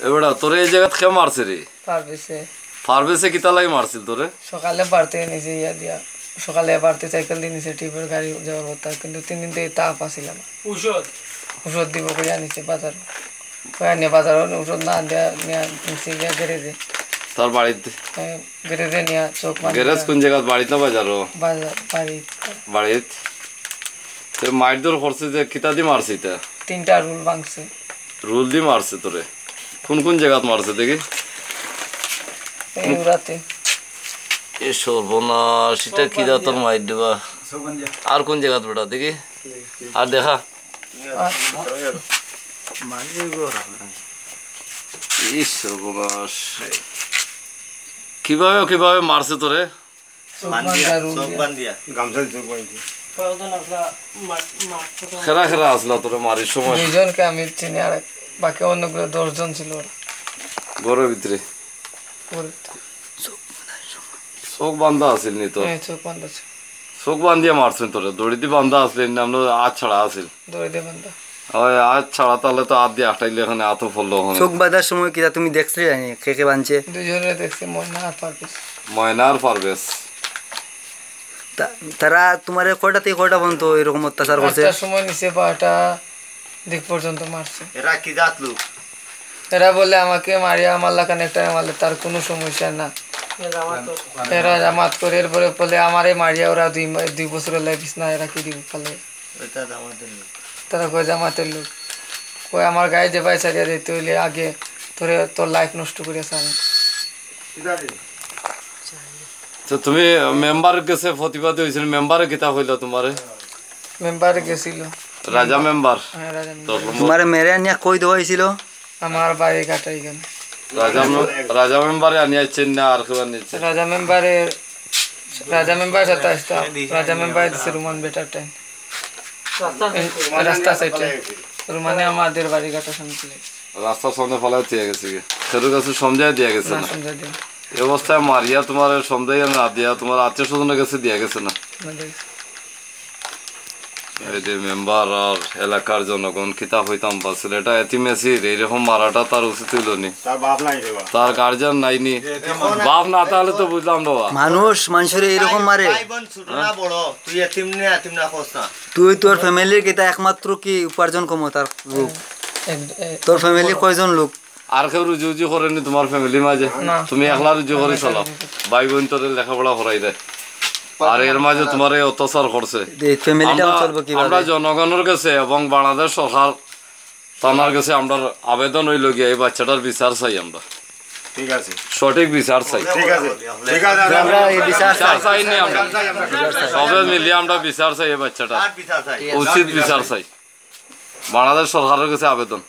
এবারে তোরে এই জায়গা খেয়ে মারছে রে? পারবেছে। ফার্মেসে কিতা লাগে মারছিল তোরে? সকালে বাড়তে নিচে ইয়া দিয়া সকালে বাড়তে সাইকেল দিয়ে নিচে টিপের গাড়ি যাওয়ার কথা কিন্তু তিন দিন থেকে তাপ আসিলাম ঔষধ? ওষুধ দিব কইয়া নিচে বাজার কইয়া নিয়ে বাজার ওষুধ না দেয়া নিয়ে নিচে গিয়া গ্যারেজে। তার বাড়িতে? গ্যারেজে নিয়ে চোখ মানে গ্যারেজ কোন জায়গা বাড়িতে না বাজারও? বাজার বাড়ি বাড়িত? তো মাইর দর করছে যে কিতা দি মারছে তা তিনটা রুল ভাঙছে। রুল দি মারছে তোরে। কোন কোন জায়গাত মারছে দেখি? এই রাতে। এ সর্বনাশ এটা কি দা তোর মাইর দেবা? আর কোন জায়গাত বেটা দেখি? আর দেখা। কীভাবে কীভাবে মারছে তোরে? চোখ আসলা তো। খেরা খেরা আসলা তোরে মারির সময়। দুইজনকে আমি চিনি আর বাকি অন্যগুলো দশজন ছিল ওরা। ঘরের ভিতরে। চোখ বান্ধা আছিল নি এই চোখ বান্ধা ছিল। চোখ বান্ধিয়া মারছেন তোরে। দড়ি দিয়ে বান্ধা আসলে আমরা আজ ছাড়া আছিল। দড়ি দিয়ে বান্ধা। ওই আজ ছাড়া তাহলে তো দিয়ে আটাইলে এখানে আতো ফললো ওখানে চোখ বাঁধার সময় কিনা তুমি দেখছিলে জানি? কে কে বাঁধছে? দুজনে দেখছি ময়না আর পারপিস ময়নার পারবেশ তা- তারা তোমার কয়টা থেকে কয়টা পর্যন্ত এরকম অত্যাচার করছে? সময় নিচে পাটা দিক পর্যন্ত মারছে। এরা কি জাত লোক? এরা বলে আমাকে মারিয়া আমার লাগান একটা মারলে তার কোনো সমস্যা না। এরা জামাত করে এরপরে বলে আমারে মারিয়া ওরা দুই দুই বছরের লাইফ না এরা কি দিব লোক। তারা কয় জামাতের লোক। কয় আমার গায়ে যে ভাই সারিয়া দিতে হইলে আগে তোরে তোর লাইফ নষ্ট করে সারে তো তুমি মেম্বার কাছে প্রতিবাদী হয়েছিল মেম্বারে কিতা হইল তোমারে? মেম্বারে গেছিল। রাজা মেম্বার হ্যাঁ, রাজা তোমার মেরে আনিয়া কই দেওয়া হয়েছিল? আমার বাড়ি কাটা এখানে রাজা রাজা মেম্বারে আনিয়াছেন না আর কেউ আনিয়েছে রাজা মেম্বারে রাজা মেম্বার রাজা মেম্বার দিছে রুমান বেটার টাইম রাস্তা সাইডে রুমানে আমাদের বাড়ি কাটা শুনছিল রাস্তার সামনে ফেলা দিয়ে গেছে কি সেরু কাছে সমঝাই দিয়া গেছে না দিন এই অবস্থায় মারিয়া তোমার সমঝাই না দিয়া তোমার আত্মীয় স্বজনের কাছে দিয়া গেছে না। এই যে মেম্বার আর এলাকার জনগণ কিতা হইতাম পারছিল এটা এতিমেসির এইরকম মারাটা তার উচিত হইল নি। তার গার্জিয়ান নাইনি বাপ। না। তাহলে তো বুঝলাম না বাবা। মানুষ মানুষের এরকম মারে। ভাই বোন ছোট না বড় তুই তোর ফ্যামিলির কিতা একমাত্র কি উপার্জন ক্ষমতার লোক? তোর ফ্যামিলি কয়জন লোক? আর কেউ রুজি উজি করেনি তোমার ফ্যামিলির মাঝে। তুমি একলা রুজি করে চলাও। ভাই বোন তোর লেখাপড়া করাই দেয় আর এর মাঝে তোমার এই অত্যাচার করছে। আমরা- জনগণের কাছে এবং বাংলাদেশ সরকার থানার কাছে আমরা আবেদন হইল গিয়ে এই বাচ্চাটার বিচার চাই আমরা। সঠিক বিচার চাই। ঠিক আছে। ঠিক আছে। আমরা এই বিচার বিচার চাই। নি আমরা। সবে মিলিয়ে আমরা বিচার চাই এই বাচ্চাটা আর পিছা চাই। উচিত বিচার চাই। বাংলাদেশ সরকারের কাছে আবেদন।